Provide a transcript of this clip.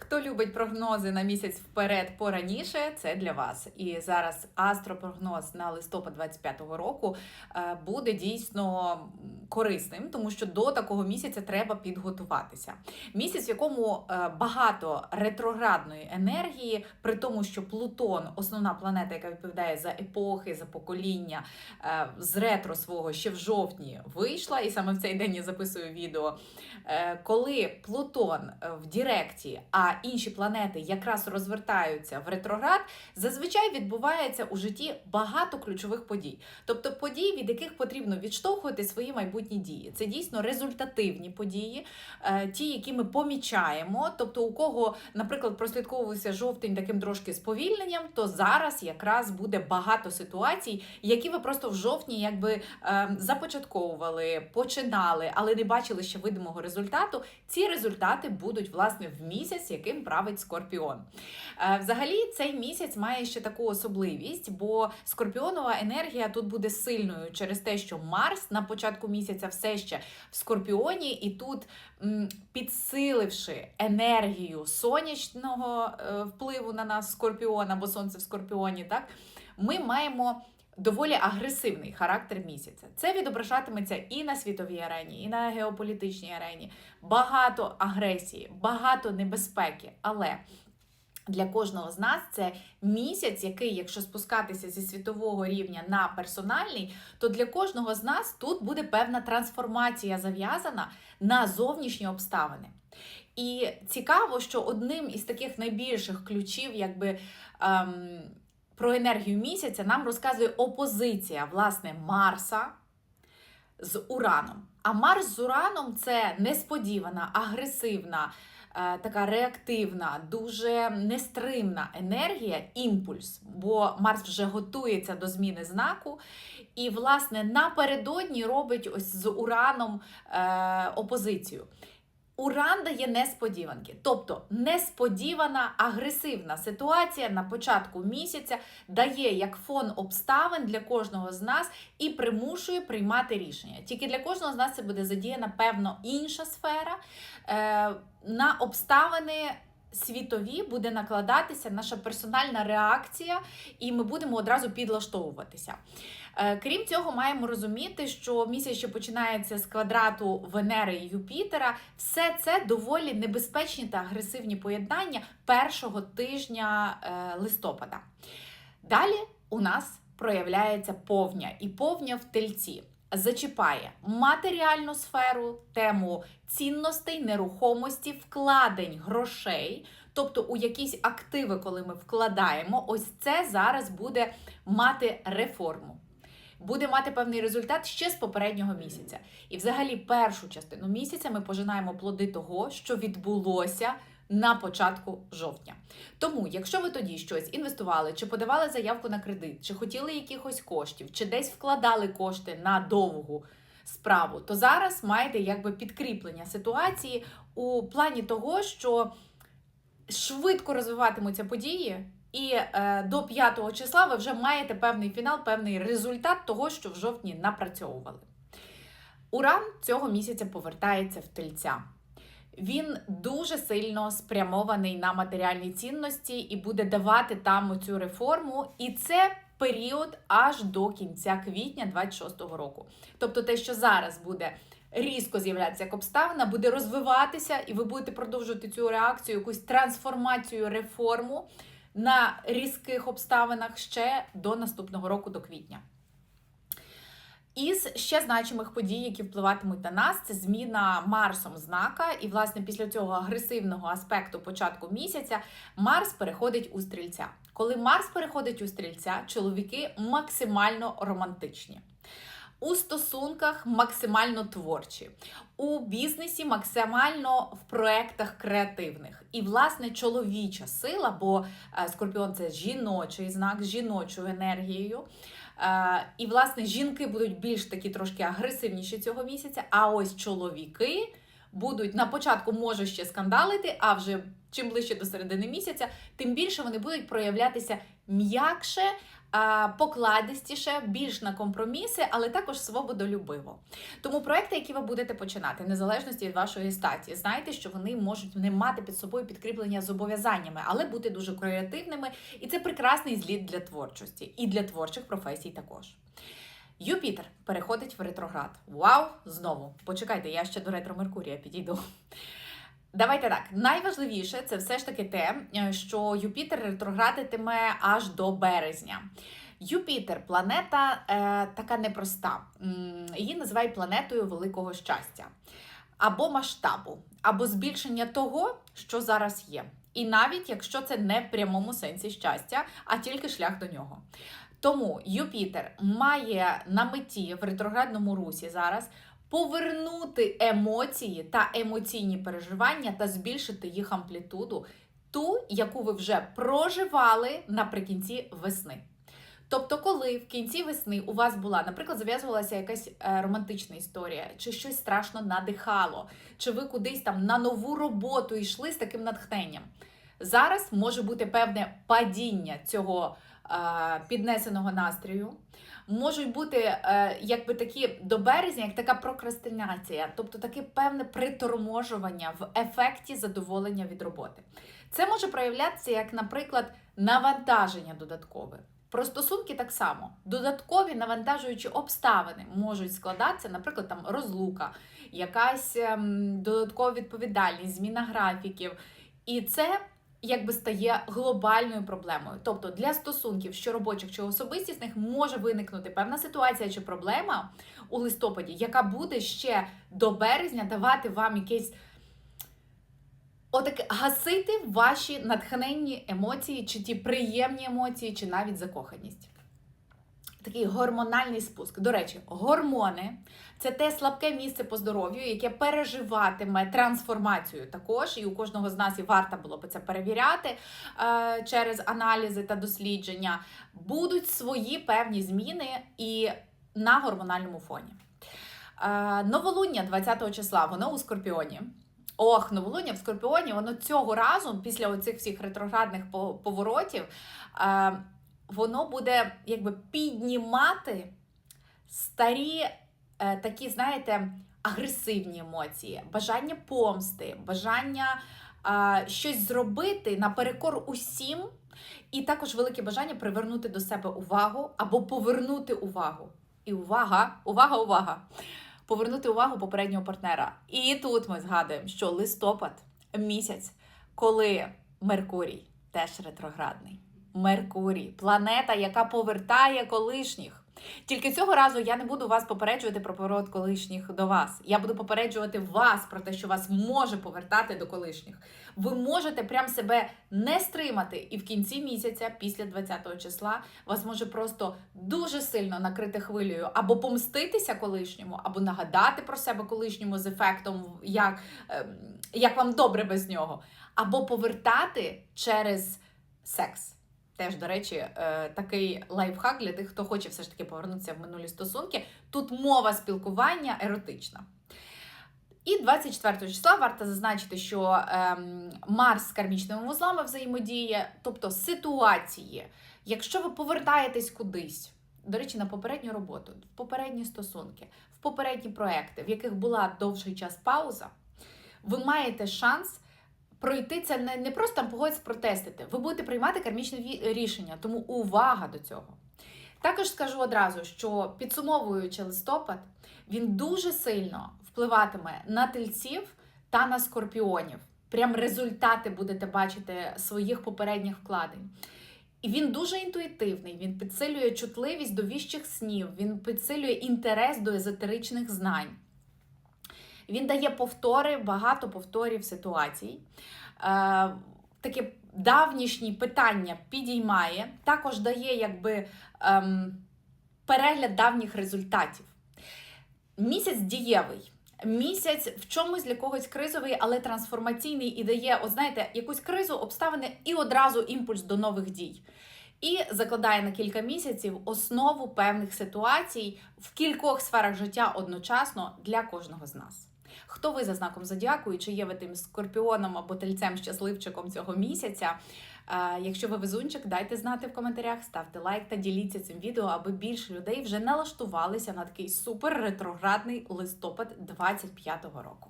Хто любить прогнози на місяць вперед пораніше, це для вас. І зараз астропрогноз на листопад 25-го року е, буде дійсно корисним, тому що до такого місяця треба підготуватися. Місяць, в якому е, багато ретроградної енергії, при тому, що Плутон, основна планета, яка відповідає за епохи, за покоління, е, з ретро свого ще в жовтні вийшла, і саме в цей день я записую відео. Коли Плутон в Діректі, а інші планети якраз розвертаються в ретроград, зазвичай відбувається у житті багато ключових подій. Тобто подій, від яких потрібно відштовхувати свої майбутні дії. Це дійсно результативні події, е, ті, які ми помічаємо. Тобто, у кого, наприклад, прослідковувався жовтень таким трошки сповільненням, то зараз якраз буде багато ситуацій, які ви просто в жовтні якби е, започатковували, починали, але не бачили ще видимого результату. Ці результати будуть власне в місяць, яким править Скорпіон. Е, Взагалі, цей місяць має ще таку особливість, бо скорпіонова енергія тут буде сильною через те, що Марс на початку місяця все ще в Скорпіоні, і тут, підсиливши енергію сонячного е, впливу на нас Скорпіона, бо сонце в Скорпіоні, так ми маємо. Доволі агресивний характер місяця. Це відображатиметься і на світовій арені, і на геополітичній арені. Багато агресії, багато небезпеки. Але для кожного з нас це місяць, який, якщо спускатися зі світового рівня на персональний, то для кожного з нас тут буде певна трансформація зав'язана на зовнішні обставини. І цікаво, що одним із таких найбільших ключів, якби. Ем, про енергію місяця нам розказує опозиція власне Марса з Ураном. А Марс з Ураном це несподівана, агресивна, е, така реактивна, дуже нестримна енергія, імпульс, бо Марс вже готується до зміни знаку. І, власне, напередодні робить ось з Ураном е, опозицію. Уран дає несподіванки, тобто несподівана агресивна ситуація на початку місяця дає як фон обставин для кожного з нас і примушує приймати рішення. Тільки для кожного з нас це буде задіяна певно інша сфера. Е, на обставини світові буде накладатися наша персональна реакція, і ми будемо одразу підлаштовуватися. Е, Крім цього, маємо розуміти, що місяць, що починається з квадрату Венери і Юпітера, все це доволі небезпечні та агресивні поєднання першого тижня е, листопада. Далі у нас проявляється повня, і повня в тельці. Зачіпає матеріальну сферу, тему цінностей, нерухомості, вкладень грошей, тобто у якісь активи, коли ми вкладаємо, ось це зараз буде мати реформу. Буде мати певний результат ще з попереднього місяця. І, взагалі, першу частину місяця ми пожинаємо плоди того, що відбулося на початку жовтня. Тому, якщо ви тоді щось інвестували, чи подавали заявку на кредит, чи хотіли якихось коштів, чи десь вкладали кошти на довгу справу, то зараз маєте якби підкріплення ситуації у плані того, що швидко розвиватимуться події. І е, до 5 числа ви вже маєте певний фінал, певний результат того, що в жовтні напрацьовували. Уран цього місяця повертається в тельця. Він дуже сильно спрямований на матеріальні цінності і буде давати там оцю реформу. І це період аж до кінця квітня 26-го року. Тобто, те, що зараз буде різко з'являтися як обставина, буде розвиватися, і ви будете продовжувати цю реакцію, якусь трансформацію, реформу на різких обставинах ще до наступного року, до квітня. Із ще значимих подій, які впливатимуть на нас, це зміна Марсом знака. І, власне, після цього агресивного аспекту початку місяця Марс переходить у стрільця. Коли Марс переходить у стрільця, чоловіки максимально романтичні. У стосунках максимально творчі, у бізнесі максимально в проектах креативних. І, власне, чоловіча сила, бо е, скорпіон це жіночий знак з жіночою енергією. Е, І, власне, жінки будуть більш такі трошки агресивніші цього місяця. А ось чоловіки будуть на початку може ще скандалити, а вже чим ближче до середини місяця, тим більше вони будуть проявлятися м'якше, покладистіше, більш на компроміси, але також свободолюбиво. Тому проекти, які ви будете починати, незалежності від вашої статі, знайте, що вони можуть не мати під собою підкріплення зобов'язаннями, але бути дуже креативними, і це прекрасний зліт для творчості і для творчих професій також. Юпітер переходить в ретроград. Вау! Знову. Почекайте, я ще до ретро Меркурія підійду. Давайте так. Найважливіше це все ж таки те, е, що Юпітер ретроградитиме аж до березня. Юпітер планета е, така непроста. Її називають планетою великого щастя, або масштабу, або збільшення того, що зараз є. І навіть якщо це не в прямому сенсі щастя, а тільки шлях до нього. Тому Юпітер має на меті в ретроградному русі зараз повернути емоції та емоційні переживання та збільшити їх амплітуду, ту, яку ви вже проживали наприкінці весни. Тобто, коли в кінці весни у вас була, наприклад, зав'язувалася якась е, романтична історія, чи щось страшно надихало, чи ви кудись там на нову роботу йшли з таким натхненням. Зараз може бути певне падіння цього піднесеного настрою. Можуть бути е, якби такі до березня, як така прокрастинація, тобто таке певне приторможування в ефекті задоволення від роботи. Це може проявлятися як, наприклад, навантаження додаткове. Про стосунки так само. Додаткові навантажуючі обставини можуть складатися, наприклад, там розлука, якась ем, додаткова відповідальність, зміна графіків. І це якби стає глобальною проблемою. Тобто для стосунків, що робочих чи особистісних, може виникнути певна ситуація чи проблема у листопаді, яка буде ще до березня давати вам якесь. Отак гасити ваші натхненні емоції, чи ті приємні емоції, чи навіть закоханість. Такий гормональний спуск. До речі, гормони це те слабке місце по здоров'ю, яке переживатиме трансформацію також. І у кожного з нас і варто було би це перевіряти е, через аналізи та дослідження. Будуть свої певні зміни і на гормональному фоні. Е, новолуння 20 числа, воно у Скорпіоні. Ох, новолуння в Скорпіоні, воно цього разу, після оцих всіх ретроградних поворотів, е, воно буде якби піднімати старі е, такі, знаєте, агресивні емоції, бажання помсти, бажання е, щось зробити наперекор усім, і також велике бажання привернути до себе увагу або повернути увагу. І увага, увага, увага! Повернути увагу попереднього партнера. І тут ми згадуємо, що листопад місяць, коли Меркурій теж ретроградний. Меркурій, планета, яка повертає колишніх. Тільки цього разу я не буду вас попереджувати про поворот колишніх до вас. Я буду попереджувати вас про те, що вас може повертати до колишніх. Ви можете прям себе не стримати, і в кінці місяця, після 20-го числа, вас може просто дуже сильно накрити хвилею або помститися колишньому, або нагадати про себе колишньому з ефектом, як, ем, як вам добре без нього, або повертати через секс. Теж, до речі, е, такий лайфхак для тих, хто хоче все ж таки повернутися в минулі стосунки. Тут мова спілкування еротична. І 24 числа варто зазначити, що ем, Марс з кармічними вузлами взаємодіє, тобто ситуації. Якщо ви повертаєтесь кудись, до речі, на попередню роботу, в попередні стосунки, в попередні проекти, в яких була довший час пауза, ви маєте шанс пройти це не, не просто там погодитися протестити. Ви будете приймати кармічне рішення, тому увага до цього. Також скажу одразу, що підсумовуючи листопад, він дуже сильно впливатиме на тельців та на скорпіонів. Прям результати будете бачити своїх попередніх вкладень. І він дуже інтуїтивний, він підсилює чутливість до віщих снів, він підсилює інтерес до езотеричних знань. Він дає повтори, багато повторів ситуацій. Е, таке давнішні питання підіймає, також дає якби ем, перегляд давніх результатів. Місяць дієвий. Місяць в чомусь для когось кризовий, але трансформаційний і дає, от знаєте, якусь кризу, обставини і одразу імпульс до нових дій. І закладає на кілька місяців основу певних ситуацій в кількох сферах життя одночасно для кожного з нас. Хто ви за знаком зодіаку і чи є ви тим скорпіоном або тельцем щасливчиком цього місяця? Е, Якщо ви везунчик, дайте знати в коментарях, ставте лайк та діліться цим відео, аби більше людей вже налаштувалися на такий супер ретроградний листопад 25-го року.